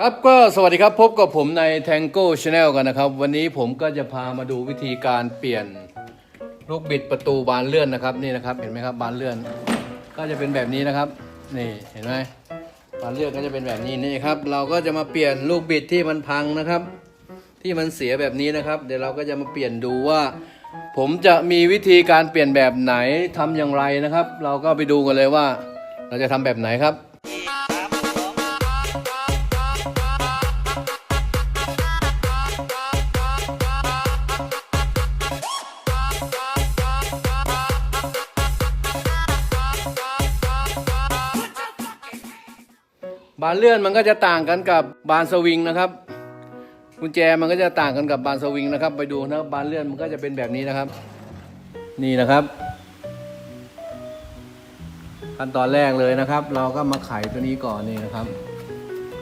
ครับก็สวัสดีครับพบกับผมใน Tango Channel กันนะครับ วันนี้ผมก็จะพามาดูวิธีการเปลี่ยนลูกบิดประตูบานเลื่อนนะครับนี่นะครับเห็นไหมครับบานเลื่อน ก็จะเป็นแบบนี้นะครับนี่เห็นไหมบานเลื่อนก็จะเป็นแบบนี้นี่ครับ เราก็จะมาเปลี่ยนลูกบิดที่มันพังนะครับ ที่มันเสียแบบนี้นะครับ เดี๋ยวเราก็จะมาเปลี่ยนดูว่า ผมจะมีวิธีการเปลี่ยนแบบไหนทำอย่างไรนะครับ เราก็ไปดูกันเลยว่า เราจะทำแบบไหนครับ บานเลื่อนมันก็จะต่างกันกับบานสวิงนะครับ กุญแจมันก็จะต่างกันกับบานสวิงนะครับ ไปดูนะครับบานเลื่อนมันก็จะเป็นแบบนี้นะครับ นี่นะครับ ขั้นตอนแรกเลยนะครับ เราก็มาไขตัวนี้ก่อนนี่นะครับ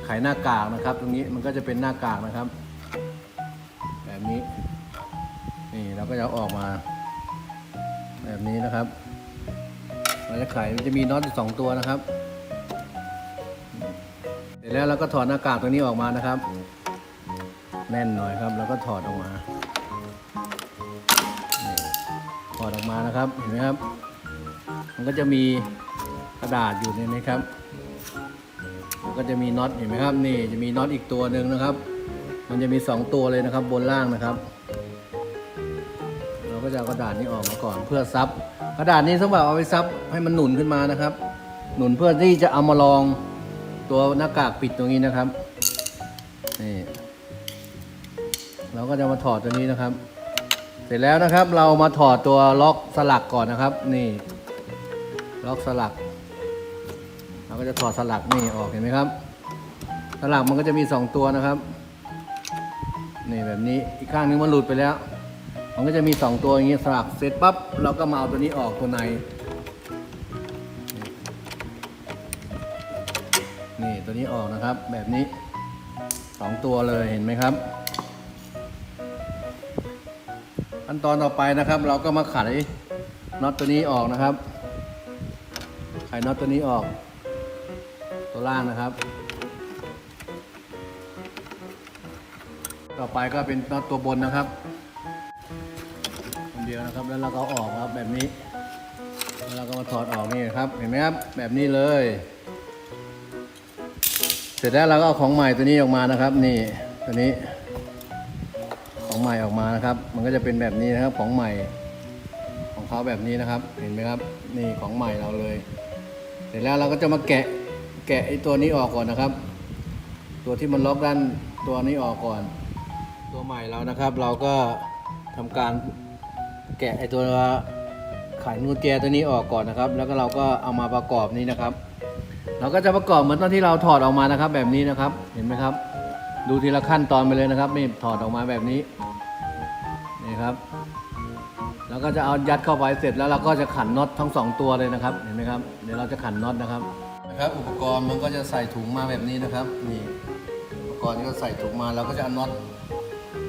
ไขหน้ากากนะครับ ตรงนี้มันก็จะเป็นหน้ากากนะครับ แบบนี้ นี่เราก็จะออกมา แบบนี้นะครับเราจะไขมันจะมีน็อตสองตัวนะครับ แล้วเราก็ถอดหน้ากากตัวนี้ออกมานะครับ แน่นหน่อยครับ แล้วก็ถอดออกมาถอดออกมานะครับ เห็นไหมครับ มันก็จะมีกระดาษอยู่ในนี้ครับมันก็จะมีน็อตเห็นไหมครับนี่จะมีน็อตอีกตัวหนึ่งนะครับ มันจะมีสองตัวเลยนะครับ บนล่างนะครับ เราก็จะเอากระดาษนี้ออกมาก่อนเพื่อซับกระดาษนี้สำหรับเอาไปซับให้มันหนุนขึ้นมานะครับ หนุนเพื่อที่จะเอามาลอง ตัวหน้ากากปิดตรงนี้นะครับนี่เราก็จะมาถอดตัวนี้นะครับ เสร็จแล้วนะครับ เรามาถอดตัวล็อกสลักก่อนนะครับ นี่ ล็อกสลัก เราก็จะถอดสลักนี่ออกเห็นไหมครับ สลักมันก็จะมีสองตัวนะครับนี่แบบนี้อีกข้างนึงมันหลุดไปแล้ว มันก็จะมีสองตัวอย่างนี้สลักเสร็จปั๊บเราก็มาเอาตัวนี้ออกตัวใน ตัวนี้ออกนะครับ แบบนี้สองตัวเลยเห็นไหมครับ ขั้นตอนต่อไปนะครับ เราก็มาไขน็อตตัวนี้ออกนะครับ ไขน็อตตัวนี้ออก ตัวล่างนะครับ ต่อไปก็เป็นน็อตตัวบนนะครับคนเดียวนะครับแล้วเราก็ออกครับแบบนี้แล้วเราก็มาถอดออกนี่ครับ เห็นไหมครับ แบบนี้เลย ร็จแล้วเราก็เอาของใหม่ตัวนี้ออกมานะครับ นี่ตัวนี้ ของใหม่ออกมานะครับ มันก็จะเป็นแบบนี้นะครับของใหม่ ของเขาแบบนี้นะครับ เห็นไหมครับ นี่ของใหม่เราเลย เสร็จแล้วเราก็จะมาแกะแกะไอ้ตัวนี้ออกก่อนนะครับ ตัวที่มันล็อกด้านตัวนี้ออกก่อน ตัวใหม่เรานะครับ เราก็ทำการแกะไอ้ตัวไขกุญแจตัวนี้ออกก่อนนะครับ แล้วก็เราก็เอามาประกอบนี้นะครับ เราก็จะประกอบเหมือนตอนที่เราถอดออกมานะครับ แบบนี้นะครับ เห็นไหมครับ ดูทีละขั้นตอนไปเลยนะครับนี่ถอดออกมาแบบนี้นี่ครับแล้วก็จะเอายัดเข้าไปเสร็จแล้วเราก็จะขันน็อตทั้งสองตัวเลยนะครับ เห็นไหมครับเดี๋ยวเราจะขันน็อตนะครับนะครับ อุปกรณ์มันก็จะใส่ถุงมาแบบนี้นะครับนี่อุปกรณ์ก็ใส่ถุงมาเราก็จะเอาน็อต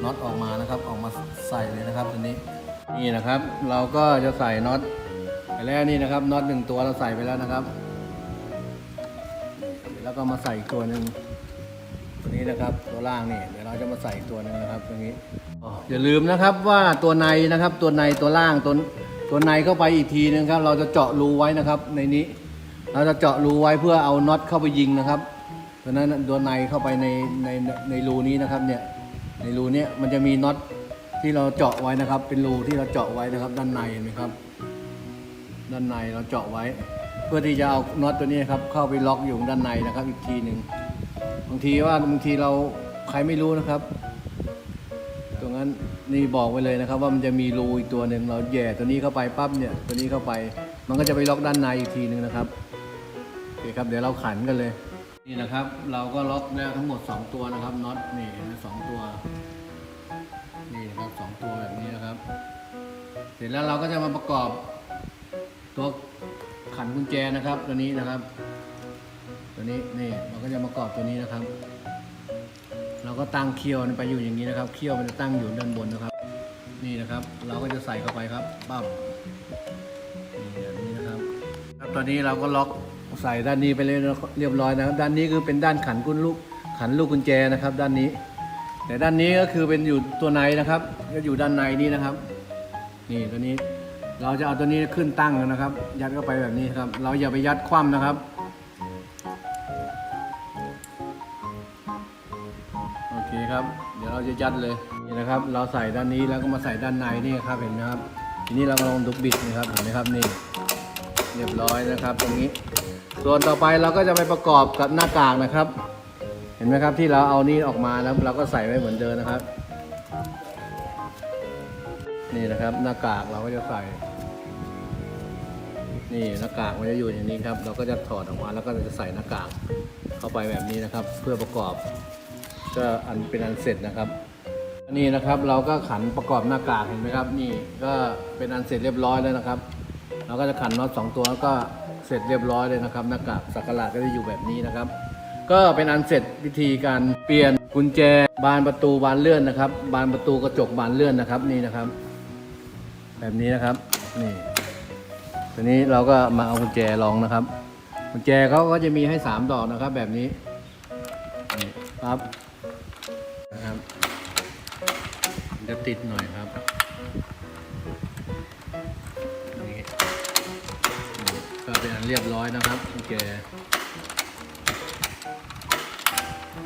น็อตออกมานะครับ ออกมาใส่เลยนะครับตัวนี้นี่นะครับ เราก็จะใส่น็อตไปแล้วนี่นะครับน็อตหนึ่งตัวเราใส่ไปแล้วนะครับ ก็มาใส่ตัวหนึ่งตัวนี้นะครับตัวล่างนี่เดี๋ยวเราจะมาใส่ตัวหนึ่งนะครับตรงนี้อย่าลืมนะครับว่าตัวในนะครับตัวในตัวล่างตัวตัวในเข้าไปอีกทีนึงครับเราจะเจาะรูไว้นะครับ ในนี้ เราจะเจาะรูไว้เพื่อเอาน็อตเข้าไปยิงนะครับตัวนั้นตัวในเข้าไปในในในรูนี้นะครับเนี่ยในรูนี้มันจะมีน็อตที่เราเจาะไว้นะครับ เป็นรูที่เราเจาะไว้นะครับ ด้านในนไหมครับ ด้านในเราเจาะไว้ พื่อที่จะเอาน็อตตัวนี้ครับเข้าไปล็อกอยู่ด้านในนะครับ อีกทีหนึ่งบางทีว่าบางทีเราใครไม่รู้นะครับ ตรงนั้นนี่บอกไว้เลยนะครับ ว่ามันจะมีรูอีกตัวหนึ่งเราแย่ตัวนี้เข้าไปปั๊บเนี่ยตัวนี้เข้าไป มันก็จะไปล็อกด้านในอีกทีหนึ่งนะครับโอเคครับเดี๋ยวเราขันกันเลยนี่นะครับ เราก็ล็อกแล้วทั้งหมด 2 ตัวนะครับน็อตนี่นไหมสองตัวนี่นะครับสองตัวแบบนี้นะครับ เสร็จแล้วเราก็จะมาประกอบตัว ขันกุญแจนะครับตัวนี้นะครับ ตัวนี้นี่เราก็จะมากรอบตัวนี้นะครับ เราก็ตั้งเคี่ยวไปอยู่อย่างนี้นะครับเคี่ยวมันจะตั้งอยู่ด้านบนนะครับ นี่นะครับ เราก็จะใส่เข้าไปครับปั๊บนี่แบบนี้นะครับครับตอนนี้เราก็ล็อกใส่ด้านนี้ไปเลยเรียบร้อยนะครับ ด้านนี้คือเป็นด้านขันกุญลูกขันลูกกุญแจนะครับ ด้านนี้ แต่ด้านนี้ก็คือเป็นอยู่ตัวในนะครับ ก็อยู่ด้านในนี้นะครับ นี่ตัวนี้ เราจะเอาตัวนี้ขึ้นตั้งนะครับ ยัดเข้าไปแบบนี้ครับ เราอย่าไปยัดคว่ำนะครับโอเคครับ เดี๋ยวเราจะยัดเลยนี่นะครับ เราใส่ด้านนี้แล้วก็มาใส่ด้านในนี่ครับเห็นไหมครับ ทีนี้เราลองดุกบิดนะครับเห็นไหมครับนี่ เรียบร้อยนะครับ ตรงนี้ ส่วนต่อไปเราก็จะไปประกอบกับหน้ากากนะครับ เห็นไหมครับที่เราเอานี่ออกมาแล้วเราก็ใส่ไว้เหมือนเดิมนะครับ นี่นะครับหน้ากากเราก็จะใส่ นี่หน้ากากมันจะอยู่อย่างนี้ครับ เราก็จะถอดออกมาแล้วก็จะใส่หน้ากากเข้าไปแบบนี้นะครับ เพื่อประกอบก็อันเป็นอันเสร็จนะครับอันนี้นะครับเราก็ขันประกอบหน้ากากเห็นไหมครับ นี่ก็เป็นอันเสร็จเรียบร้อยแล้วนะครับ เราก็จะขันน็อตสองตัวแล้วก็เสร็จเรียบร้อยเลยนะครับ หน้ากากสักหลาดก็จะอยู่แบบนี้นะครับ ก็เป็นอันเสร็จวิธีการเปลี่ยนกุญแจบานประตูบานเลื่อนนะครับ บานประตูกระจกบานเลื่อนนะครับนี่นะครับ แบบนี้นะครับนี่ทีนี้เราก็มาเอากุญแจลองนะครับกุญแจเขาก็จะมีให้สามดอกนะครับ แบบนี้นี่ครับนะครับจะติดหน่อยครับนี่นี่ก็เป็นอันเรียบร้อยนะครับกุญแจ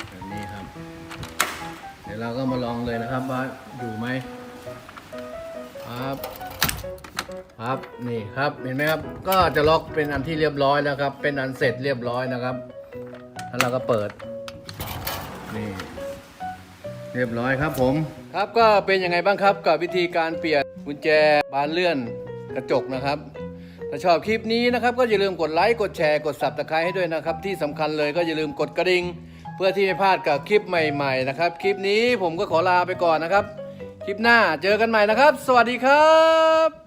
แบบนี้ครับ เดี๋ยวเราก็มาลองเลยนะครับว่าอยู่ไหมครับ ครับนี่ครับเห็นไหมครับก็จะล็อกเป็นอันที่เรียบร้อยแล้วครับ เป็นอันเสร็จเรียบร้อยนะครับแล้วเราก็เปิดนี่เรียบร้อยครับผม ครับก็เป็นยังไงบ้างครับกับวิธีการเปลี่ยนกุญแจบานเลื่อนกระจกนะครับถ้าชอบคลิปนี้นะครับ ก็อย่าลืมกดไลค์กดแชร์กด subscribe ให้ด้วยนะครับ ที่สำคัญเลยก็อย่าลืมกดกระดิ่งเพื่อที่ไม่พลาดกับคลิปใหม่ๆนะครับคลิปนี้ผมก็ขอลาไปก่อนนะครับ คลิปหน้าเจอกันใหม่นะครับ สวัสดีครับ